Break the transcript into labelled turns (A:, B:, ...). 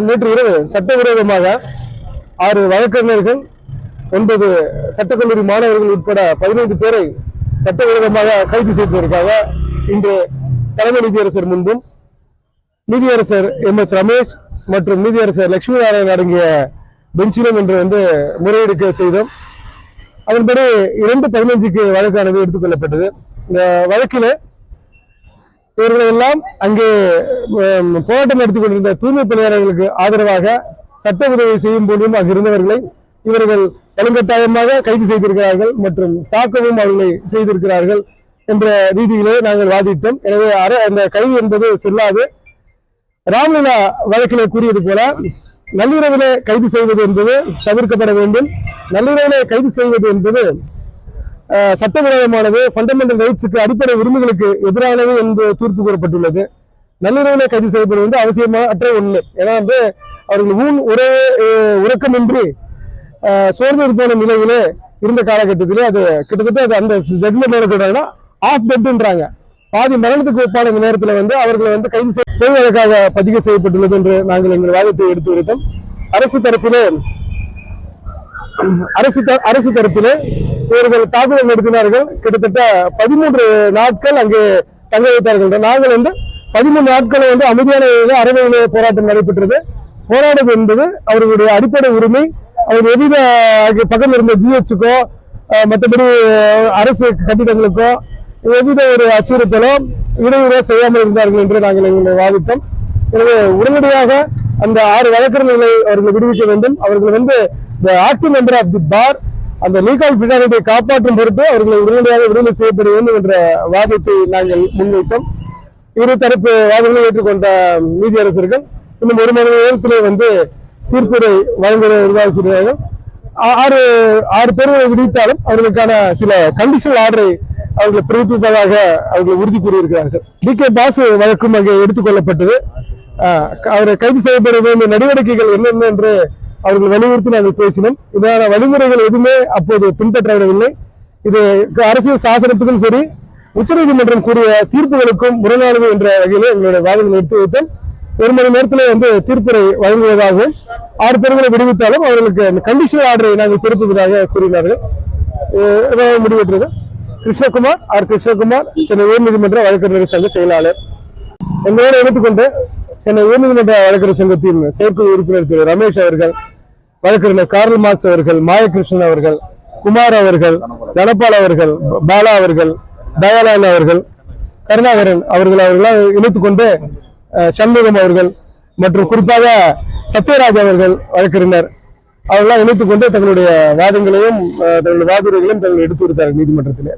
A: நேற்று இரவு சட்டவிரோதமாக ஆறு வழக்கறிஞர்கள் ஒன்பது சட்டக்கல்லூரி மாணவர்கள் உட்பட பதினைந்து பேரை சட்டவிரோதமாக கைது செய்ததற்காக இன்று தலைமை நீதியரசர் முன்பும் நீதியரசர் எம் எஸ் ரமேஷ் மற்றும் நீதியரசர் லட்சுமி நாராயணன் அடங்கிய பெஞ்சிலும் இன்று வந்து முறையெடுக்க செய்தோம். அதன்படி இரண்டு பதினைஞ்சுக்கு வழக்கானது எடுத்துக்கொள்ளப்பட்டது இந்த வழக்கில் இவர்கள் எல்லாம் அங்கே போராட்டம் நடத்தி கொண்டிருந்த தூய்மை பணியாளர்களுக்கு ஆதரவாக சட்ட உதவி செய்யும் போதும் அங்கு இருந்தவர்களை இவர்கள் வலுக்கட்டாயமாக கைது செய்திருக்கிறார்கள் மற்றும் தாக்கவும் அவர்களை செய்திருக்கிறார்கள் என்ற ரீதியிலே நாங்கள் வாதிட்டோம். எனவே அந்த கைது என்பது செல்லாது. ராம்லீலா வழக்கிலே கூறியது போல நள்ளிரவிலே கைது செய்வது என்பது தவிர்க்கப்பட வேண்டும். நள்ளிரவிலே கைது செய்வது என்பது சட்டவிரோதமானது ஃபண்டமெண்டல் ரைட்ஸுக்கு அடிப்படை உரிமைகளுக்கு எதிரானது என்று தீர்ப்பு கூறப்பட்டுள்ளது. நள்ளிரவிலே கைது செய்யப்படுவது வந்து அவசியமற்ற ஒன்று ஏன்னா வந்து அவர்கள் ஊன் ஒரே உறக்கமின்றி சோர்ந்து போன நிலையிலே இருந்த காலகட்டத்திலே அது கிட்டத்தட்ட அது அந்த ஜட்மெண்ட் என்ன சொல்றாங்கன்னா ஆஃப் டெட்ன்றாங்க பாதி மரணத்துக்கு ஒப்பான நேரத்தில் வந்து அவர்களை வந்து கைது செய்ய பொது வழக்காக பதிவு செய்யப்பட்டுள்ளது என்று நாங்கள் எங்கள் வாதத்தை எடுத்து வைத்தோம் அரசு தரப்பிலே அரசு த- அரசு தரப்பிலே இவர்கள் தாக்குதல் நடத்தினார்கள். கிட்டத்தட்ட பதிமூன்று நாட்கள் அங்கே தங்க வைத்தார்கள். நாங்கள் வந்து பதிமூன்று நாட்களை வந்து அமைதியான அறவையிலே போராட்டம் நடைபெற்றது. போராடுவது என்பது அவர்களுடைய அடிப்படை உரிமை. அவர் எவ்வித பக்கம் இருந்த ஜிஹெச்சுக்கோ மற்றபடி அரசு கட்டிடங்களுக்கோ எவ்வித ஒரு அச்சுறுத்தலோ இடையூறோ செய்யாமல் இருந்தார்கள் என்று நாங்கள் எங்களை வாதிட்டோம். எனவே உடனடியாக அந்த ஆறு வழக்கறிஞர்களை அவர்கள் விடுவிக்க வேண்டும். அவர்கள் வந்து the active member of the bar அந்த லீகல் ஃபிடாரிட்டியை காப்பாற்றும் பொருட்டு அவர்களை உடனடியாக விடுதலை செய்யப்பட வேண்டும் என்ற வாதத்தை நாங்கள் முன்வைத்தோம். இரு தரப்பு வாதங்களை ஏற்றுக்கொண்ட நீதியரசர்கள் இன்னும் ஒரு மணி நேரத்திலே வந்து தீர்ப்புரை வழங்க உருவாக்கிறார்கள் ஆறு ஆறு பேர்களை விடுவித்தாலும் அவர்களுக்கான சில கண்டிஷனல் ஆர்டரை அவர்கள் பிறப்பிப்பதாக அவர்கள் உறுதி கூறியிருக்கிறார்கள். டி. கே. பாசு வழக்கும் அங்கே எடுத்துக்கொள்ளப்பட்டது ஆஹ் அவரை கைது செய்யப்பட வேண்டிய நடவடிக்கைகள் என்னென்ன என்று அவர்கள் வலியுறுத்தி நாங்கள் பேசினோம். இதான வழிமுறைகள் எதுவுமே அப்போது பின்பற்றவில்லை. இது அரசியல் சாசனத்துக்கும் சரி உச்சநீதிமன்றம் கூறிய தீர்ப்புகளுக்கும் முரணானது என்ற வகையிலே எங்களுடைய வாதங்களை எடுத்து வைத்தோம். ஒரு மணி நேரத்தில் வந்து தீர்ப்புரை வழங்குவதாகவும் ஆறு பேர்களை விடுவித்தாலும் அவர்களுக்கு கண்டிஷனல் ஆர்டரை நாங்கள் திருப்புவதாக கூறினார்கள். முடிவெற்றது கிருஷ்ணகுமார் ஆர். கிருஷ்ணகுமார் சென்னை உயர்நீதிமன்ற வழக்கறிஞர் சங்க செயலாளர். எங்களோடு எடுத்துக்கொண்டு சென்னை உயர்நீதிமன்ற வழக்கறிஞர் சங்கத்தின் செயற்குழு உறுப்பினர் திரு ரமேஷ் அவர்கள் வழக்கறிஞர் கார்ல் மார்க்ஸ் அவர்கள் மாயகிருஷ்ணன் அவர்கள் குமார் அவர்கள் தனபால் அவர்கள் பாலா அவர்கள் தயாலான் அவர்கள் கருணாகரன் அவர்கள் அவர்களால் இணைத்துக் கொண்டு சண்முகம் அவர்கள் மற்றும் குறிப்பாக சத்யராஜ் அவர்கள் வழக்கறிஞர். அவர்களால் இணைத்துக் கொண்டு தங்களுடைய வாதங்களையும் தங்களுடைய வாதிரைகளையும் தங்கள் எடுத்து கொடுத்தார்கள் நீதிமன்றத்திலே.